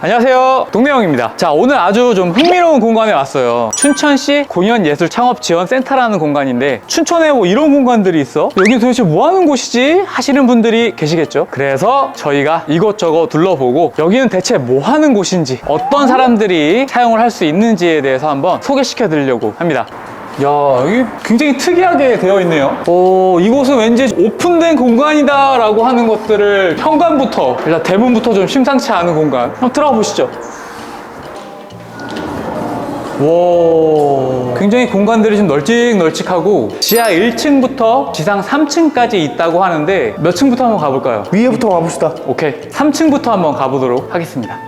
안녕하세요. 동네형입니다. 자 오늘 아주 좀 흥미로운 공간에 왔어요. 춘천시 공연예술창업지원센터라는 공간인데 춘천에 뭐 이런 공간들이 있어? 여기 도대체 뭐 하는 곳이지? 하시는 분들이 계시겠죠? 그래서 저희가 이것저것 둘러보고 여기는 대체 뭐 하는 곳인지 어떤 사람들이 사용을 할 수 있는지에 대해서 한번 소개시켜 드리려고 합니다 야, 여기 굉장히 특이하게 되어 있네요. 오, 이곳은 왠지 오픈된 공간이다 라고 하는 것들을 현관부터, 일단 대문부터 좀 심상치 않은 공간. 한번 들어가 보시죠. 와, 굉장히 공간들이 좀 널찍널찍하고 지하 1층부터 지상 3층까지 있다고 하는데 몇 층부터 한번 가볼까요? 위에부터 가봅시다. 오케이 3층부터 한번 가보도록 하겠습니다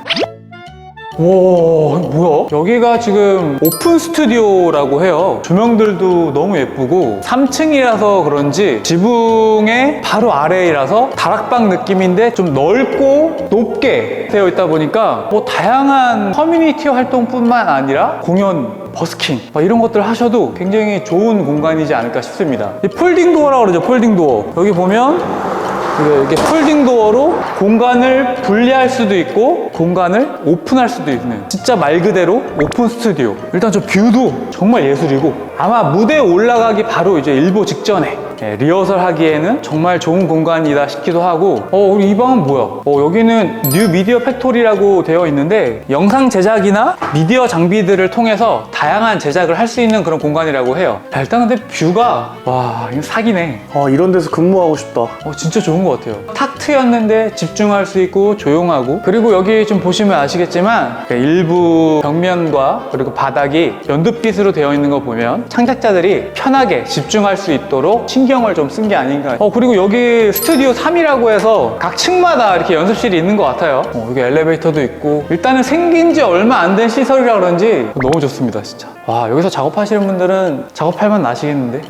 와 뭐야? 여기가 지금 오픈 스튜디오라고 해요. 조명들도 너무 예쁘고 3층이라서 그런지 지붕의 바로 아래이라서 다락방 느낌인데 좀 넓고 높게 되어 있다 보니까 뭐 다양한 커뮤니티 활동뿐만 아니라 공연 버스킹 막 이런 것들 하셔도 굉장히 좋은 공간이지 않을까 싶습니다. 이 폴딩 도어라고 그러죠 폴딩 도어. 여기 보면 이렇게 폴딩 도어로 공간을 분리할 수도 있고 공간을 오픈할 수도 있는 진짜 말 그대로 오픈 스튜디오. 일단 저 뷰도 정말 예술이고 아마 무대에 올라가기 바로 이제 일보 직전에 예, 리허설 하기에는 정말 좋은 공간이다 싶기도 하고 어 우리 이 방은 뭐야 어 여기는 뉴 미디어 팩토리라고 되어 있는데 영상 제작이나 미디어 장비들을 통해서 다양한 제작을 할 수 있는 그런 공간이라고 해요 야, 일단 근데 뷰가 와 이거 사기네 아, 이런 데서 근무하고 싶다. 어, 진짜 좋은 것 같아요. 탁 트였는데 집중할 수 있고 조용하고 그리고 여기 좀 보시면 아시겠지만 그 일부 벽면과 그리고 바닥이 연두빛으로 되어 있는 거 보면 창작자들이 편하게 집중할 수 있도록 신경 을 좀 쓴 게 아닌가. 어 그리고 여기 스튜디오 3이라고 해서 각 층마다 이렇게 연습실이 있는 것 같아요. 어, 여기 엘리베이터도 있고 일단은 생긴 지 얼마 안 된 시설이라 그런지 너무 좋습니다 진짜. 와 여기서 작업하시는 분들은 작업할 만 나시겠는데?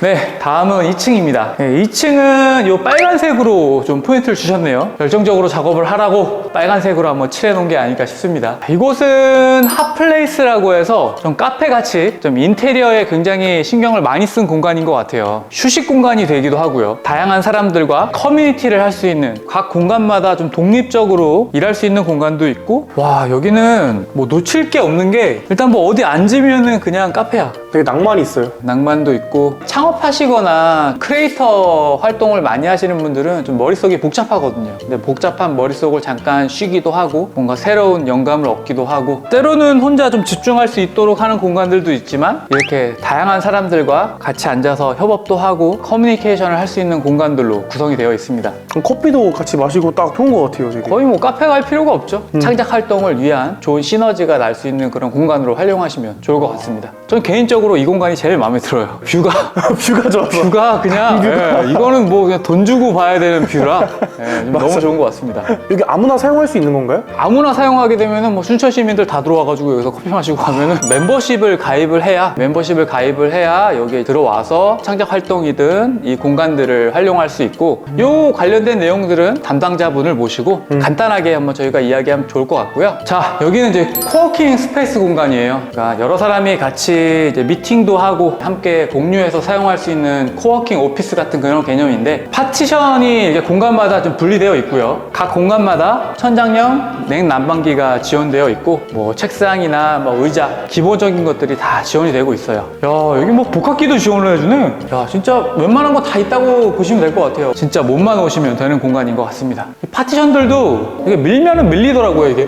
네, 다음은 2층입니다. 2층은 이 빨간색으로 좀 포인트를 주셨네요. 열정적으로 작업을 하라고 빨간색으로 한번 칠해놓은 게 아닐까 싶습니다. 이곳은 핫플레이스라고 해서 좀 카페같이 좀 인테리어에 굉장히 신경을 많이 쓴 공간인 것 같아요. 휴식 공간이 되기도 하고요. 다양한 사람들과 커뮤니티를 할 수 있는 각 공간마다 좀 독립적으로 일할 수 있는 공간도 있고 와, 여기는 뭐 놓칠 게 없는 게 일단 뭐 어디 앉으면은 그냥 카페야. 되게 낭만이 있어요. 낭만도 있고 창업하시거나 크리에이터 활동을 많이 하시는 분들은 좀 머릿속이 복잡하거든요 근데 복잡한 머릿속을 잠깐 쉬기도 하고 뭔가 새로운 영감을 얻기도 하고 때로는 혼자 좀 집중할 수 있도록 하는 공간들도 있지만 이렇게 다양한 사람들과 같이 앉아서 협업도 하고 커뮤니케이션을 할 수 있는 공간들로 구성이 되어 있습니다. 그럼 커피도 같이 마시고 딱 좋은 것 같아요, 되게. 거의 뭐 카페 갈 필요가 없죠. 창작 활동을 위한 좋은 시너지가 날 수 있는 그런 공간으로 활용하시면 좋을 것 같습니다. 저는 개인적으로 이 공간이 제일 마음에 들어요. 뷰가. 뷰가 좋아서. 뷰가 그냥 예, 이거는 뭐 그냥 돈 주고 봐야 되는 뷰라. 예, 좀 너무 좋은 것 같습니다. 여기 아무나 사용 할 수 있는 건가요? 아무나 사용하게 되면은 뭐 춘천 시민들 다 들어와가지고 여기서 커피 마시고 가면은 멤버십을 가입을 해야 멤버십을 가입을 해야 여기에 들어와서 창작 활동이든 이 공간들을 활용할 수 있고 요 관련된 내용들은 담당자분을 모시고 간단하게 한번 저희가 이야기하면 좋을 것 같고요. 자 여기는 이제 코워킹 스페이스 공간이에요. 그러니까 여러 사람이 같이 이제 미팅도 하고 함께 공유해서 사용할 수 있는 코워킹 오피스 같은 그런 개념인데 파티션이 이렇게 공간마다 좀 분리되어 있고요. 각 공간마다 천장형 냉난방기가 지원되어 있고 뭐 책상이나 뭐 의자 기본적인 것들이 다 지원이 되고 있어요. 야 여기 뭐 복합기도 지원을 해주네. 야 진짜 웬만한 거 다 있다고 보시면 될 것 같아요. 진짜 몸만 오시면 되는 공간인 것 같습니다. 이 파티션들도 이게 밀면은 밀리더라고요 이게.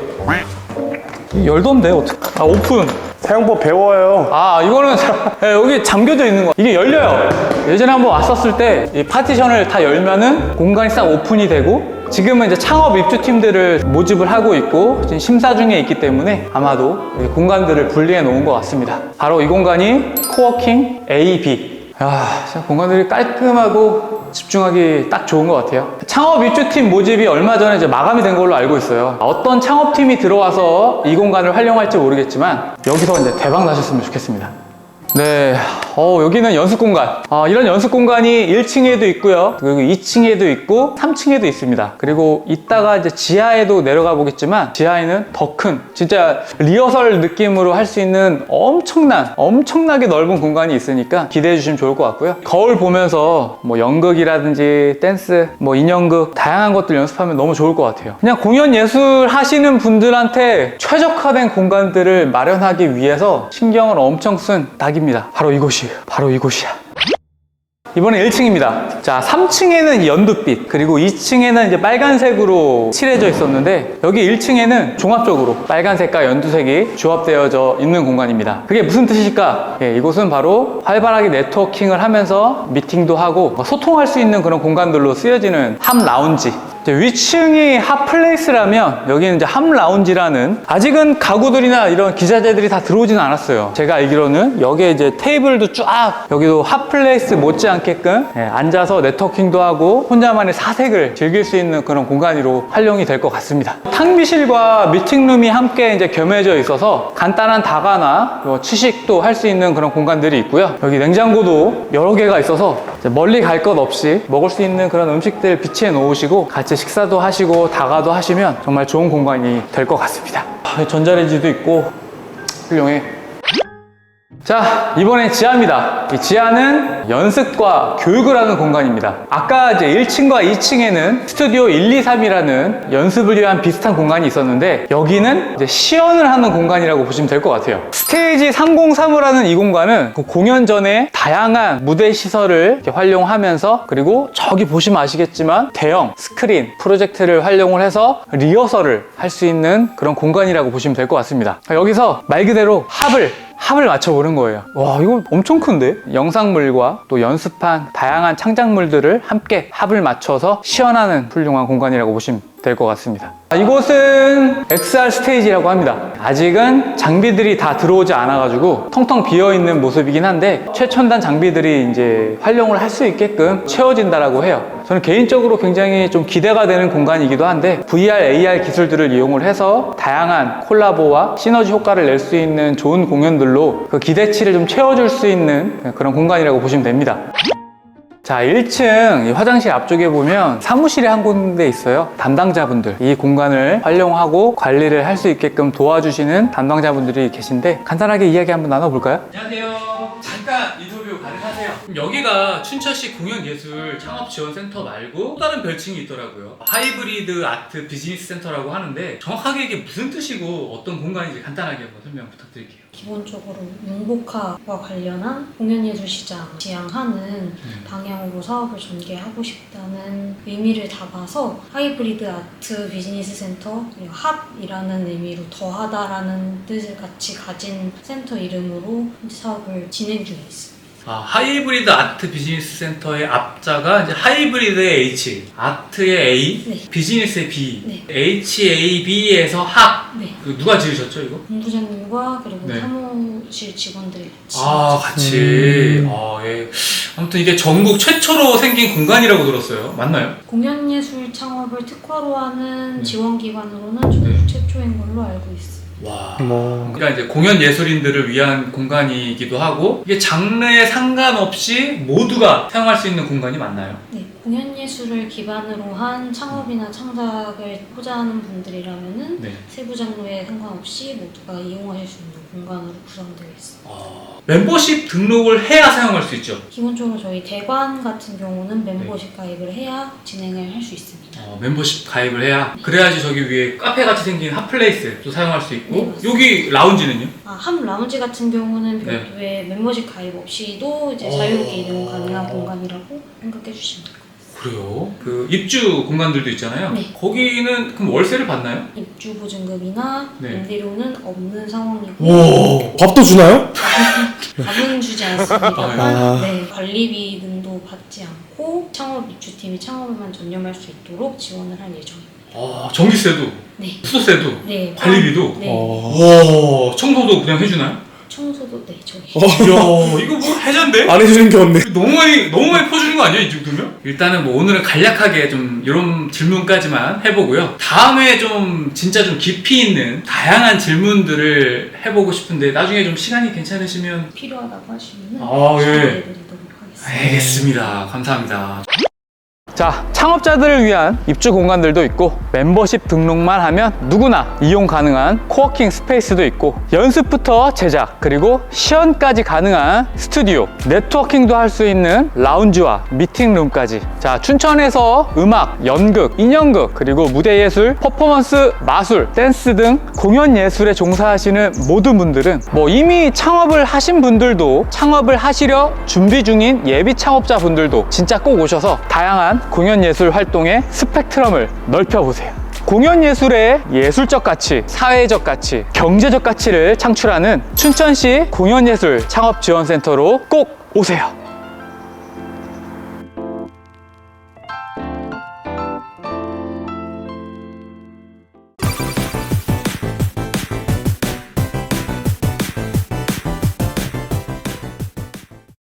열도 없네 어떻게? 아 오픈. 사용법 배워요. 아 이거는 예, 여기 잠겨져 있는 거 이게 열려요 예전에 한번 왔었을 때 이 파티션을 다 열면은 공간이 싹 오픈이 되고 지금은 이제 창업 입주팀들을 모집을 하고 있고 지금 심사 중에 있기 때문에 아마도 이 공간들을 분리해 놓은 것 같습니다 바로 이 공간이 코워킹 AB 야 진짜 공간들이 깔끔하고 집중하기 딱 좋은 것 같아요. 창업 입주팀 모집이 얼마 전에 이제 마감이 된 걸로 알고 있어요. 어떤 창업팀이 들어와서 이 공간을 활용할지 모르겠지만 여기서 이제 대박 나셨으면 좋겠습니다. 네. 어, 여기는 연습 공간. 아, 이런 연습 공간이 1층에도 있고요. 그리고 2층에도 있고 3층에도 있습니다. 그리고 이따가 이제 지하에도 내려가 보겠지만 지하에는 더 큰 진짜 리허설 느낌으로 할 수 있는 엄청난 엄청나게 넓은 공간이 있으니까 기대해 주시면 좋을 것 같고요. 거울 보면서 뭐 연극이라든지 댄스, 뭐 인형극 다양한 것들 연습하면 너무 좋을 것 같아요. 그냥 공연 예술 하시는 분들한테 최적화된 공간들을 마련하기 위해서 신경을 엄청 쓴 닭입니다. 바로 이곳이 바로 이곳이야. 이번에 1층입니다. 자, 3층에는 연두빛, 그리고 2층에는 이제 빨간색으로 칠해져 있었는데, 여기 1층에는 종합적으로 빨간색과 연두색이 조합되어져 있는 공간입니다. 그게 무슨 뜻일까? 예, 이곳은 바로 활발하게 네트워킹을 하면서 미팅도 하고 소통할 수 있는 그런 공간들로 쓰여지는 함 라운지. 위층이 핫플레이스라면 여기는 이제 함 라운지라는 아직은 가구들이나 이런 기자재들이 다 들어오지는 않았어요. 제가 알기로는 여기에 이제 테이블도 쫙 여기도 핫플레이스 못지않게끔 예, 앉아서 네트워킹도 하고 혼자만의 사색을 즐길 수 있는 그런 공간으로 활용이 될 것 같습니다. 탕비실과 미팅룸이 함께 이제 겸해져 있어서 간단한 다가나 뭐 취식도 할 수 있는 그런 공간들이 있고요. 여기 냉장고도 여러 개가 있어서 멀리 갈 것 없이 먹을 수 있는 그런 음식들 비치해 놓으시고 같이 식사도 하시고 다가도 하시면 정말 좋은 공간이 될 것 같습니다. 아, 전자레인지도 있고 훌륭해. 자, 이번엔 지하입니다. 이 지하는 연습과 교육을 하는 공간입니다. 아까 이제 1층과 2층에는 스튜디오 1, 2, 3이라는 연습을 위한 비슷한 공간이 있었는데 여기는 이제 시연을 하는 공간이라고 보시면 될 것 같아요. 스테이지 303이라는 이 공간은 그 공연 전에 다양한 무대 시설을 활용하면서 그리고 저기 보시면 아시겠지만 대형 스크린 프로젝트를 활용을 해서 리허설을 할 수 있는 그런 공간이라고 보시면 될 것 같습니다. 여기서 말 그대로 합을 합을 맞춰보는 거예요. 와, 이거 엄청 큰데? 영상물과 또 연습한 다양한 창작물들을 함께 합을 맞춰서 시연하는 훌륭한 공간이라고 보시면 될 것 같습니다. 아, 이곳은 XR 스테이지라고 합니다. 아직은 장비들이 다 들어오지 않아 가지고 텅텅 비어 있는 모습이긴 한데 최첨단 장비들이 이제 활용을 할 수 있게끔 채워진다라고 해요. 저는 개인적으로 굉장히 좀 기대가 되는 공간이기도 한데 VR, AR 기술들을 이용을 해서 다양한 콜라보와 시너지 효과를 낼 수 있는 좋은 공연들로 그 기대치를 좀 채워줄 수 있는 그런 공간이라고 보시면 됩니다. 자, 1층 이 화장실 앞쪽에 보면 사무실이 한 군데 있어요. 담당자분들. 이 공간을 활용하고 관리를 할 수 있게끔 도와주시는 담당자분들이 계신데 간단하게 이야기 한번 나눠볼까요? 안녕하세요. 잠깐 가능하세요? 여기가 춘천시 공연예술 창업지원센터 말고 또 다른 별칭이 있더라고요. 하이브리드 아트 비즈니스 센터라고 하는데 정확하게 이게 무슨 뜻이고 어떤 공간인지 간단하게 한번 설명 부탁드릴게요. 기본적으로 융복화와 관련한 공연예술 시장 지향하는 방향으로 사업을 전개하고 싶다는 의미를 담아서 하이브리드 아트 비즈니스 센터 합이라는 의미로 더하다라는 뜻을 같이 가진 센터 이름으로 사업을 진행 중에 있습니다. 아, 하이브리드 아트 비즈니스 센터의 앞자가 이제 하이브리드의 H, 아트의 A, 네. 비즈니스의 B, 네. HAB에서 합. 네. 그 누가 지으셨죠, 이거? 본부장님과 그리고 네. 사무실 직원들이 같이 아, 같이. 아, 예. 아무튼 이게 전국 최초로 생긴 공간이라고 들었어요. 맞나요? 공연예술 창업을 특화로 하는 네. 지원기관으로는 전국 네. 최초인 걸로 알고 있습니다. 와. 뭐 그러니까 이제 공연 예술인들을 위한 공간이기도 하고 이게 장르에 상관없이 모두가 사용할 수 있는 공간이 맞나요? 네, 공연 예술을 기반으로 한 창업이나 창작을 하고자 하는 분들이라면은 네. 세부 장르에 상관없이 모두가 이용하실 수 있는 공간으로 구성되어 있습니다. 아, 멤버십 등록을 해야 사용할 수 있죠. 기본적으로 저희 대관 같은 경우는 네. 멤버십 가입을 해야 진행을 할 수 있습니다. 어, 멤버십 가입을 해야 그래야지 저기 위에 카페 같이 생긴 핫플레이스도 사용할 수 있고 네, 맞습니다. 여기 라운지는요? 아, 함 라운지 같은 경우는 네. 별도의 멤버십 가입 없이도 이제 어. 자유롭게 이용 가능한 공간이라고 생각해 주시면 됩니다. 그래요. 그 입주 공간들도 있잖아요. 네. 거기는 그럼 월세를 받나요? 입주 보증금이나 네. 임대료는 없는 상황이고 오. 밥도 주나요? 밥은 주지 않습니다만 아. 네, 관리비 등도 받지 않고 창업 입주팀이 창업에만 전념할 수 있도록 지원을 할 예정입니다. 아, 전기세도, 네. 수도세도, 네. 관리비도. 네. 어. 와, 청소도 그냥 해주나요? 해줘도 네 저희 이야 이거 뭐 해잔데? 안 해주는 게 없네. 너무 많이 너무 많이 퍼주는 거 아니야 이 정도면? 일단은 뭐 오늘은 간략하게 좀 이런 질문까지만 해보고요. 다음에 좀 진짜 좀 깊이 있는 다양한 질문들을 해보고 싶은데 나중에 좀 시간이 괜찮으시면 필요하다고 하시면 아, 예. 준비해드리도록 하겠습니다. 알겠습니다. 감사합니다. 자, 창업자들을 위한 입주 공간들도 있고 멤버십 등록만 하면 누구나 이용 가능한 코워킹 스페이스도 있고 연습부터 제작 그리고 시연까지 가능한 스튜디오 네트워킹도 할 수 있는 라운지와 미팅룸까지. 자 춘천에서 음악, 연극, 인형극 그리고 무대 예술, 퍼포먼스, 마술, 댄스 등 공연 예술에 종사하시는 모든 분들은 뭐 이미 창업을 하신 분들도 창업을 하시려 준비 중인 예비 창업자 분들도 진짜 꼭 오셔서 다양한 공연 예술 활동의 스펙트럼을 넓혀보세요. 공연 예술의 예술적 가치, 사회적 가치, 경제적 가치를 창출하는 춘천시 공연예술 창업지원센터로 꼭 오세요.